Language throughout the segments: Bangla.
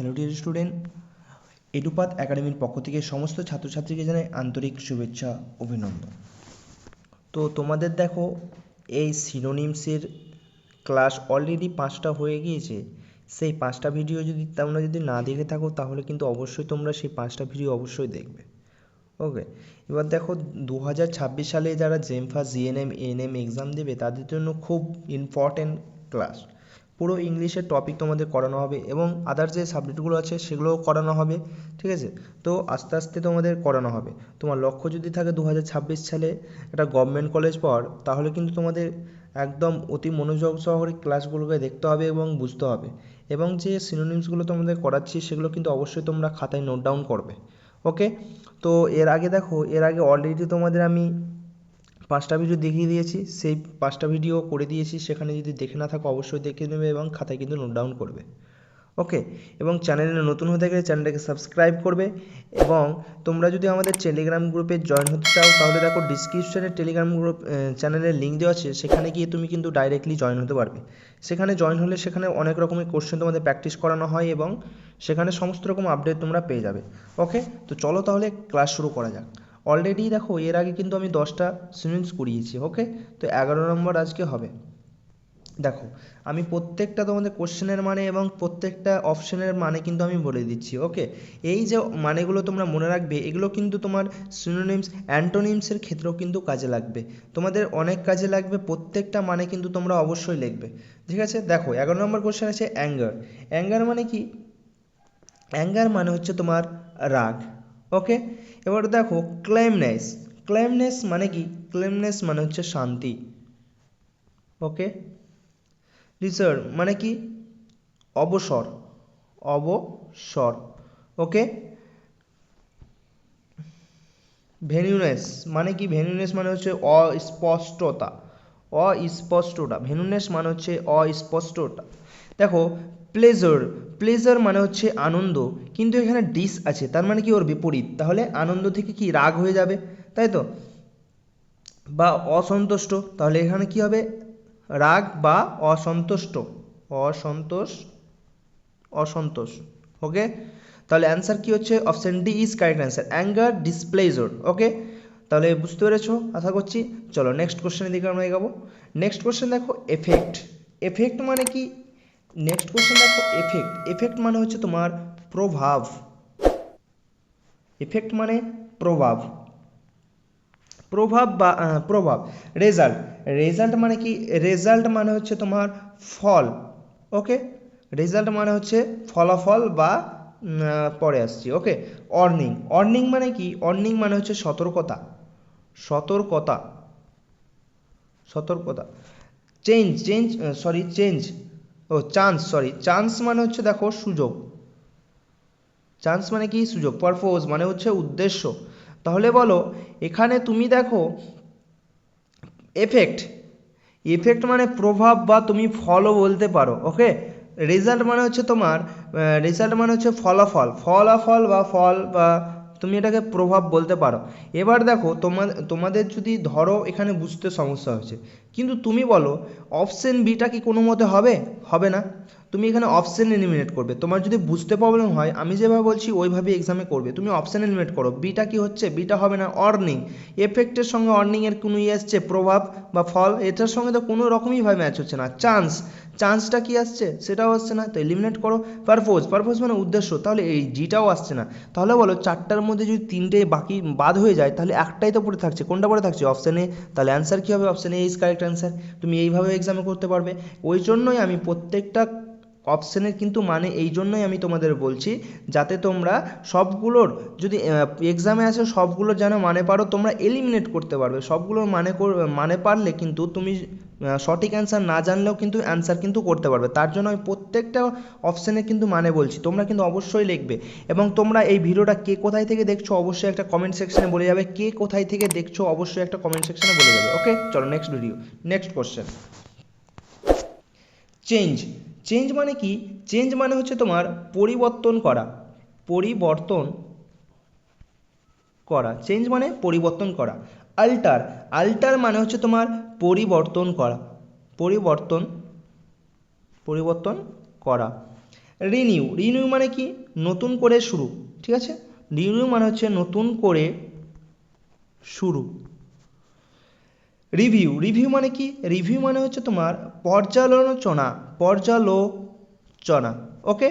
হ্যালো ডিয়ার স্টুডেন্ট এডুপাত একাডেমির পক্ষ থেকে সমস্ত ছাত্রছাত্রীকে জানাই আন্তরিক শুভেচ্ছা, অভিনন্দন। তো তোমাদের দেখো, এই সিনোনিমসের ক্লাস অলরেডি পাঁচটা হয়ে গিয়েছে। সেই পাঁচটা ভিডিও যদি তোমরা যদি না দেখে থাকো, তাহলে কিন্তু অবশ্যই তোমরা সেই পাঁচটা ভিডিও অবশ্যই দেখবে। ওকে এবার দেখো দু হাজার ছাব্বিশ সালে যারা জেমফা জিএনএম এএনএম এক্সাম দেবে, তাদের জন্য খুব ইম্পর্টেন্ট ক্লাস পুরো ইংলিশের টপিক তোমাদের করানো হবে এবং আদার যে সাবজেক্টগুলো আছে সেগুলোও করানো হবে, ঠিক আছে? তো আস্তে আস্তে তোমাদের করানো হবে। তোমার লক্ষ্য যদি থাকে দু হাজার ছাব্বিশ সালে একটা গভর্নমেন্ট কলেজ পাওয়ার, তাহলে কিন্তু তোমাদের একদম অতি মনোযোগ সহকারে ক্লাসগুলোকে দেখতে হবে এবং বুঝতে হবে। এবং যে সিনোনিমসগুলো তোমাদের করাচ্ছি সেগুলো কিন্তু অবশ্যই তোমরা খাতায় নোট ডাউন করবে। ওকে তো এর আগে দেখো, এর আগে অলরেডি তোমাদের আমি পাঁচটা ভিডিও দেখিয়ে দিয়েছি, সেই পাঁচটা ভিডিও করে দিয়েছি, সেখানে যদি দেখে না থাকো অবশ্যই দেখে নেবে এবং খাতায় কিন্তু নোট ডাউন করবে। ওকে এবং চ্যানেলে নতুন হতে গেলে চ্যানেলটাকে সাবস্ক্রাইব করবে এবং তোমরা যদি আমাদের টেলিগ্রাম গ্রুপে জয়েন হতে চাও, তাহলে দেখো ডিসক্রিপশানে টেলিগ্রাম গ্রুপ চ্যানেলের লিঙ্ক দেওয়া আছে, সেখানে গিয়ে তুমি কিন্তু ডাইরেক্টলি জয়েন হতে পারবে। সেখানে জয়েন হলে সেখানে অনেক রকমের কোশ্চেন তোমাদের প্র্যাকটিস করানো হয় এবং সেখানে সমস্ত রকম আপডেট তোমরা পেয়ে যাবে। ওকে তো চলো তাহলে ক্লাস শুরু করা যাক। অলরেডি দেখো, এর আগে কিন্তু আমি দশটা সিমেন্টস করিয়েছি ওকে তো এগারো নম্বর আজকে হবে। দেখো, আমি প্রত্যেকটা তোমাদের কোশ্চেনের মানে এবং প্রত্যেকটা অপশনের মানে কিন্তু আমি বলে দিচ্ছি ওকে এই যে মানেগুলো তোমরা মনে রাখবে, এগুলো কিন্তু তোমার সিনোনিমস অ্যান্টোনিমসের ক্ষেত্রেও কিন্তু কাজে লাগবে। তোমাদের অনেক কাজে লাগবে, প্রত্যেকটা মানে কিন্তু তোমরা অবশ্যই লিখবে, ঠিক আছে? দেখো, এগারো নম্বর কোশ্চেন আছে অ্যাঙ্গার অ্যাঙ্গার মানে কি? অ্যাঙ্গার মানে হচ্ছে তোমার রাগ ওকে এবার দেখো ক্লেমনেস ক্লেমনেস মানে কি? ক্লেমনেস মানে হচ্ছে শান্তি। ওকে রিসার্ভ মানে কি? অবসর। অবসর। ওকে ভেনুনেস মানে কি? ভেনুনেস মানে হচ্ছে অস্পষ্টতা। অস্পষ্টতা। ভেনুনেস মানে হচ্ছে অস্পষ্টতা। দেখো প্লেজার প্লেজার মানে হচ্ছে আনন্দ, কিন্তু এখানে ডিস আছে, তার মানে কি ওর বিপরীত? তাহলে আনন্দ থেকে কি রাগ হয়ে যাবে? তাই তো? বা অসন্তুষ্ট, তাহলে এখানে কি হবে? রাগ বা অসন্তুষ্ট, অসন্তোষ অসন্তোষ ওকে তাহলে অ্যান্সার কি হচ্ছে? Option D is correct answer anger displeasure okay তাহলে বুঝতে পেরেছ? আশা করছি। চলো নেক্সট কোশ্চেনের দিকে আমরা এগাবো। নেক্সট কোশ্চেন দেখো এফেক্ট এফেক্ট মানে কি? নেক্সট কোশ্চেন দেখো এফেক্ট এফেক্ট মানে হচ্ছে তোমার প্রভাব। এফেক্ট মানে প্রভাব। প্রভাব বা প্রভাব। রেজাল্ট রেজাল্ট মানে কি? রেজাল্ট মানে হচ্ছে তোমার ফল। ওকে রেজাল্ট মানে হচ্ছে ফলাফল বা পরে আসছি। ওকে অর্নিং অর্নিং মানে কি? অর্নিং মানে হচ্ছে সতর্কতা। সতর্কতা। সতর্কতা। চেঞ্জ চেঞ্জ সরি চেঞ্জ ও চান্স সরি চান্স মানে হচ্ছে দেখো সুযোগ। চান্স মানে কি? সুযোগ পারপোজ মানে হচ্ছে উদ্দেশ্য। তাহলে বলো, এখানে তুমি দেখো এফেক্ট এফেক্ট মানে প্রভাব বা তুমি ফলও বলতে পারো ওকে রেজাল্ট মানে হচ্ছে তোমার রেজাল্ট মানে হচ্ছে ফলাফল। ফলাফল বা ফল বা তুমি এটাকে প্রভাব বলতে পারো। এবার দেখো তোমাদের তোমাদের যদি ধরো এখানে বুঝতে সমস্যা হয়েছে। কিন্তু তুমি বলো অপশন বিটা কি কোনো মতে হবে? হবে না। তুমি এখানে অপশন এলিমিনেট করবে। তোমার যদি বুঝতে প্রবলেম হয়, আমি যেভাবে বলছি ওইভাবে এক্সামে করবে। তুমি অপশন এলিমিনেট করো। বিটা কি হচ্ছে? বিটা হবে না। অর্নিং এফেক্টের সঙ্গে অর্নিংয়ের কোনো ইয়ে আসছে প্রভাব বা ফল? এটার সঙ্গে তো কোনো রকমইভাবে ম্যাচ হচ্ছে না। চান্স চান্সটা কি আসছে? সেটাও আসছে না। তো এলিমিনেট করো। পারপোজ পারপোজ মানে উদ্দেশ্য। তাহলে এই জিটাও আসছে না। তাহলে বলো, চারটার মধ্যে যদি তিনটে বাকি বাদ হয়ে যায়, তাহলে একটাই তো পড়ে থাকছে। কোনটা পড়ে থাকছে? অপশান তাহলে অ্যান্সার কী হবে? Option A is correct answer তুমি এইভাবে এক্সামে করতে পারবে। ওই জন্যই আমি প্রত্যেকটা অপশানের কিন্তু মানে এই জন্যই আমি তোমাদের বলছি, যাতে তোমরা সবগুলোর যদি এক্সামে আসে সবগুলোর যেন মানে পারো, তোমরা এলিমিনেট করতে পারবে। সবগুলোর মানে মানে পারলে কিন্তু তুমি সঠিক অ্যান্সার না জানলেও কিন্তু অ্যান্সার কিন্তু করতে পারবে। তার জন্য আমি প্রত্যেকটা অপশানে কিন্তু মানে বলছি। তোমরা কিন্তু অবশ্যই লিখবে। এবং তোমরা এই ভিডিওটা কে কোথায় থেকে দেখছ অবশ্যই একটা কমেন্ট সেকশানে বলে যাবে। কে কোথায় থেকে দেখছ অবশ্যই একটা কমেন্ট সেকশানে বলে যাবে। ওকে চলো next video next question change change মানে কি? চেঞ্জ মানে হচ্ছে তোমার পরিবর্তন করা। পরিবর্তন করা। চেঞ্জ মানে পরিবর্তন করা। আল্টার আল্টার মানে হচ্ছে তোমার পরিবর্তন করা, পরিবর্তন পরিবর্তন করা। রিনিউ রিনিউ মানে কি? নতুন করে শুরু, ঠিক আছে? রিনিউ মানে হচ্ছে নতুন করে শুরু। রিভিউ রিভিউ মানে কি? রিভিউ মানে হচ্ছে তোমার পর্যালোচনা পর্যালোচনা ওকে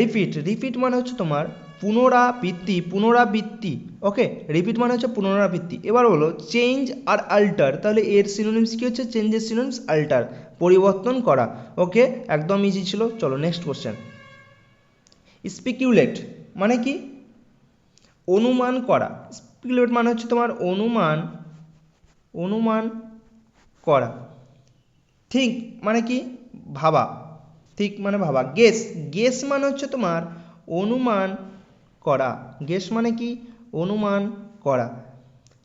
রিপিট রিপিট মানে হচ্ছে তোমার পুনরাবৃত্তি পুনরাবৃত্তি ওকে রিপিট মানে হচ্ছে পুনরাবৃত্তি। এবার হলো চেঞ্জ আর আল্টার তাহলে এর সিনোনিমস কি হচ্ছে? চেঞ্জের সিনোনিমস আল্টার পরিবর্তন করা ওকে একদম ইজি ছিল, চলো নেক্সট কোশ্চেন স্পিকিউলেট মানে কি? অনুমান করা। স্পিকুলেট মানে হচ্ছে তোমার অনুমান অনুমান করা। ঠিক মানে কি? ভাবা। ঠিক মানে ভাবা। গেস গেস মানে হচ্ছে তোমার অনুমান করা। গেস মানে কি? অনুমান করা।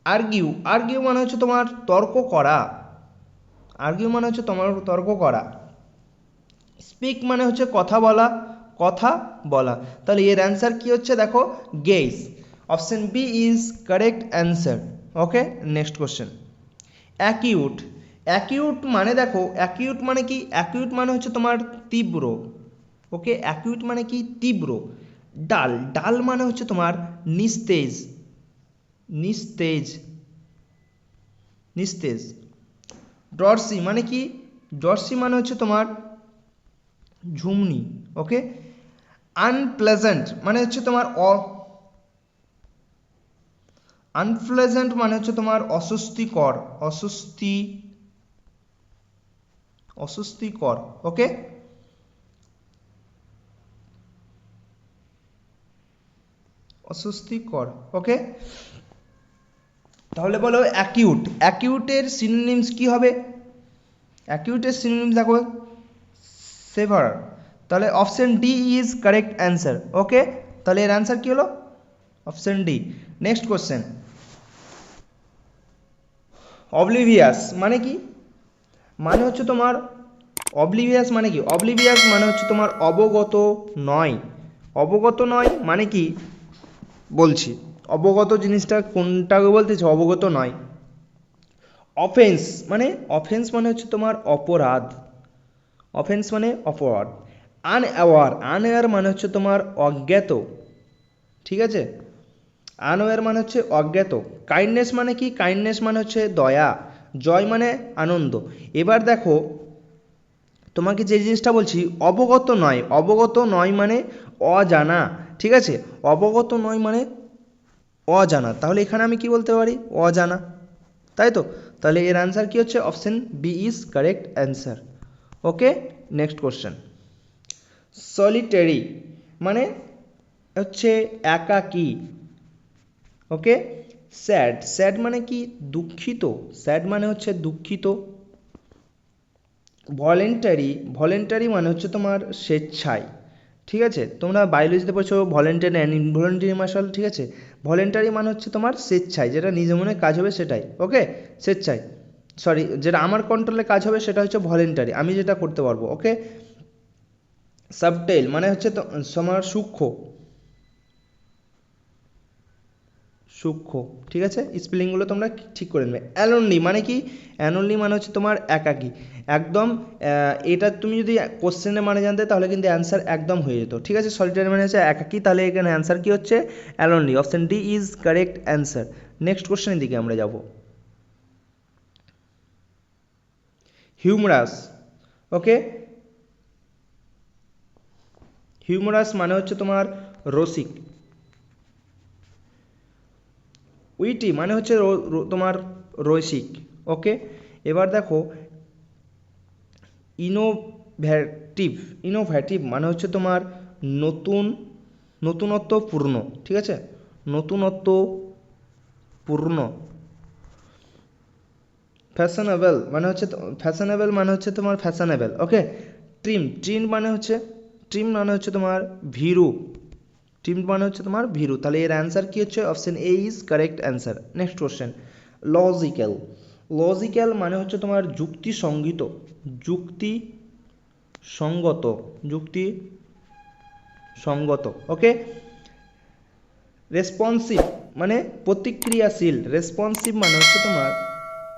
আর্গিউ আর্গিউ মানে হচ্ছে তোমার তর্ক করা। আর্গিউ মানে হচ্ছে তোমার তর্ক করা। স্পিক মানে হচ্ছে কথা বলা কথা বলা। তাহলে এর অ্যান্সার কি হচ্ছে দেখো? Guess option B is correct answer okay next question acute acute মানে দেখো অ্যাকিউট মানে কি? অ্যাকিউট মানে হচ্ছে তোমার তীব্র। ওকে অ্যাকিউট মানে কি? তীব্র। ডাল ডাল মানে হচ্ছে তোমার নিস্তেজ নিস্তেজ নিস্তেজ, ডরসি মানে কি? ডরসি মানে হচ্ছে তোমার ঝুমনি, ওকে? আনপ্লেজেন্ট মানে হচ্ছে তোমার অ, আনপ্লেজেন্ট মানে হচ্ছে তোমার অস্বস্তিকর, অস্বস্তি, অস্বস্তিকর, ওকে? অস্বস্তিকর ওকে তাহলে বলো অ্যাকিউট অ্যাকিউটের সিনোনিমস কি হবে? অ্যাকিউটের সিনোনিমস দেখো সেভার তাহলে option D is correct answer okay তাহলে এর অ্যান্সার কি হলো? Option D next question oblivious মানে কি? মানে হচ্ছে তোমার অবলিভিয়াস মানে কি? অবলিভিয়াস মানে হচ্ছে তোমার অবগত নয়। অবগত নয় মানে কি? বলছি, অবগত জিনিসটা কোনটাকে বলতেছে? অবগত নয়। অফেন্স মানে অফেন্স মানে হচ্ছে তোমার অপরাধ। অফেন্স মানে অপরাধ। আনঅ্যাওয়ার আনঅ্যাওয়ার মানে হচ্ছে তোমার অজ্ঞাত। ঠিক আছে? আনওয়ার মানে হচ্ছে অজ্ঞাত। কাইন্ডনেস মানে কি? কাইন্ডনেস মানে হচ্ছে দয়া। জয় মানে আনন্দ। এবার দেখো, তোমাকে যে জিনিসটা বলছি, অবগত নয়। অবগত নয় মানে অজানা। ঠিক আছে? অবগত নয় মানে অজানা। তাহলে এখানে আমি কি বলতে পারি? অজানা। তাই তো? তাহলে এর অ্যান্সার কি হচ্ছে? Option B is correct answer okay next question solitary মানে হচ্ছে একাকী। ওকে স্যাড স্যাড মানে কি? দুঃখিত। স্যাড মানে হচ্ছে দুঃখিত। ভলেন্টারি ভলেন্টারি মানে হচ্ছে তোমার স্বেচ্ছায়। ঠিক আছে? তোমরা বায়োলজিতে পড়ছো ভলেন্টারি অ্যান্ড ইনভলেন্টারি মার্শাল ঠিক আছে? ভলেন্টারি মানে হচ্ছে তোমার স্বেচ্ছায়, যেটা নিজে মনে কাজ হবে সেটাই ওকে স্বেচ্ছায় সরি যেটা আমার কন্ট্রোলে কাজ হবে সেটা হচ্ছে ভলেন্টারি আমি যেটা করতে পারব ওকে সাবটেল মানে হচ্ছে তোমার সূক্ষ্ম সূক্ষ্ম, ঠিক আছে? স্পেলিংগুলো তোমরা ঠিক করে নেবে। অ্যালোনলি মানে কি? অ্যানোনলি মানে হচ্ছে তোমার একাকী। একদম এটা তুমি যদি কোশ্চেনের মানে জানতে, তাহলে কিন্তু অ্যান্সার একদম হয়ে যেত, ঠিক আছে? সলিটারি মানে হচ্ছে একাকী, তাহলে এখানে অ্যান্সার কী হচ্ছে? Alonely option D is correct answer next কোশ্চেনের দিকে আমরা যাব। হিউমরাস ওকে হিউমরাস মানে হচ্ছে তোমার রসিক। উইটি মানে হচ্ছে তোমার রসিক, ওকে? এবার দেখো ইনোভ্যাটিভ ইনোভ্যাটিভ মানে হচ্ছে তোমার নতুন নতুনত্ব পূর্ণ ঠিক আছে? নতুনত্ব পূর্ণ ফ্যাশনেবল মানে হচ্ছে ফ্যাশনেবল মানে হচ্ছে তোমার ফ্যাশনেবল ওকে? ট্রিম ট্রিম মানে হচ্ছে ট্রিম মানে হচ্ছে তোমার ভীরু ট্রিম মানে হচ্ছে তোমার ভীরু। তাহলে এর অ্যান্সার কি হচ্ছে? Option A is correct answer next question logical logical মানে হচ্ছে তোমার যুক্তি সংগীত যুক্তি সঙ্গত যুক্তি সঙ্গত ওকে রেসপন্সিভ মানে প্রতিক্রিয়াশীল। রেসপন্সিভ মানে হচ্ছে তোমার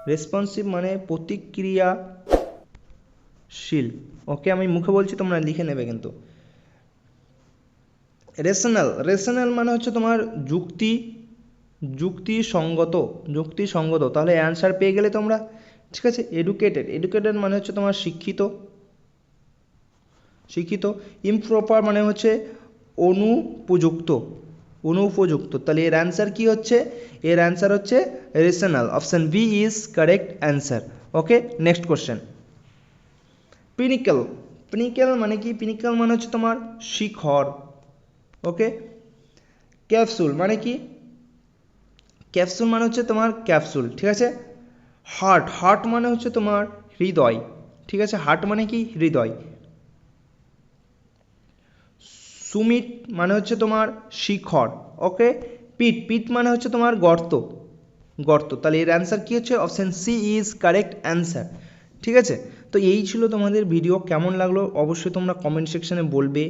রেসপন্সিভ মানে প্রতিক্রিয়াশীল। ওকে আমি মুখে বলছি, তোমরা লিখে নেবে কিন্তু। রেশনাল রেশনাল মানে হচ্ছে তোমার যুক্তি, যুক্তিসঙ্গত যুক্তিসঙ্গত। তাহলে অ্যান্সার পেয়ে গেলে তোমরা, ঠিক আছে? এডুকেটেড এডুকেটেড মানে হচ্ছে তোমার শিক্ষিত শিক্ষিত। ইমপ্রপার মানে হচ্ছে অনুপযুক্ত অনুপযুক্ত। তাহলে এর অ্যান্সার কি হচ্ছে? এর অ্যান্সার হচ্ছে rational option B is correct answer okay next question pinnacle pinnacle মানে কি? পিনিকেল মানে হচ্ছে তোমার শিখর। ওকে ক্যাপসুল মানে কি? ক্যাপসুল মানে হচ্ছে তোমার ক্যাপসুল ঠিক আছে? হার্ট হার্ট মানে হচ্ছে তোমার হৃদয়, ঠিক আছে? হার্ট মানে কি? হৃদয়। সুমিট মানে হচ্ছে তোমার শিখর ওকে পিট পিট মানে হচ্ছে তোমার গর্ত গর্ত। তাহলে এর অ্যান্সার কী হচ্ছে? Option C is correct answer ঠিক আছে? তো এই ছিল তোমাদের ভিডিও কেমন লাগল অবশ্যই তোমরা কমেন্ট সেকশানে বলবে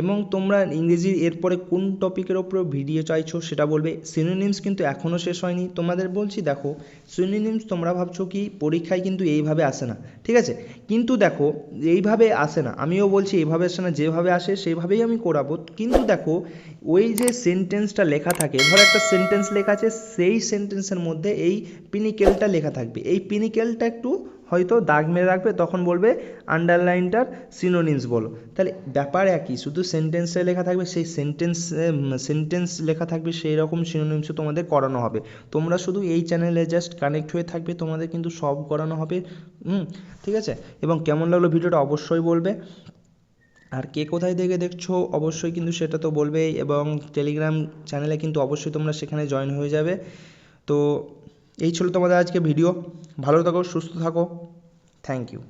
এবং তোমরা ইংরেজির এরপরে কোন টপিকের ওপরে ভিডিও চাইছো সেটা বলবে। সিনোনিমস কিন্তু এখনও শেষ হয়নি। তোমাদের বলছি দেখো সিনোনিমস তোমরা ভাবছ কি, পরীক্ষায় কিন্তু এইভাবে আসে না, ঠিক আছে? কিন্তু দেখো, এইভাবে আসে না। আমিও বলছি এইভাবে আসে না, যেভাবে আসে সেইভাবেই আমি করাবো। কিন্তু দেখো, ওই যে সেন্টেন্সটা লেখা থাকে, ধর একটা সেন্টেন্স লেখা আছে, সেই সেন্টেন্সের মধ্যে এই পিনিকেলটা লেখা থাকবে। এই পিনিকেলটা একটু হয়তো দাগ মেরে রাখবে, তখন বলবে আন্ডারলাইনটার সিনোনিমস বলো। তাহলে ব্যাপার একই, শুধু সেন্টেন্সে লেখা থাকবে, সেই সেন্টেন্স সেন্টেন্স লেখা থাকবে, সেই রকম সিনোনিমসও তোমাদের করানো হবে। তোমরা শুধু এই চ্যানেলে জাস্ট কানেক্ট হয়ে থাকবে, তোমাদের কিন্তু সব করানো হবে, হুম, ঠিক আছে? এবং কেমন লাগল ভিডিওটা অবশ্যই বলবে। আর কে কোথায় থেকে দেখছ, অবশ্যই কিন্তু সেটা তো বলবেই, এবং টেলিগ্রাম চ্যানেলে কিন্তু অবশ্যই তোমরা সেখানে জয়েন হয়ে যাবে। তো এই ছিল তোমাদের আজকে ভিডিও। ভালো থাকো সুস্থ থাকো। Thank you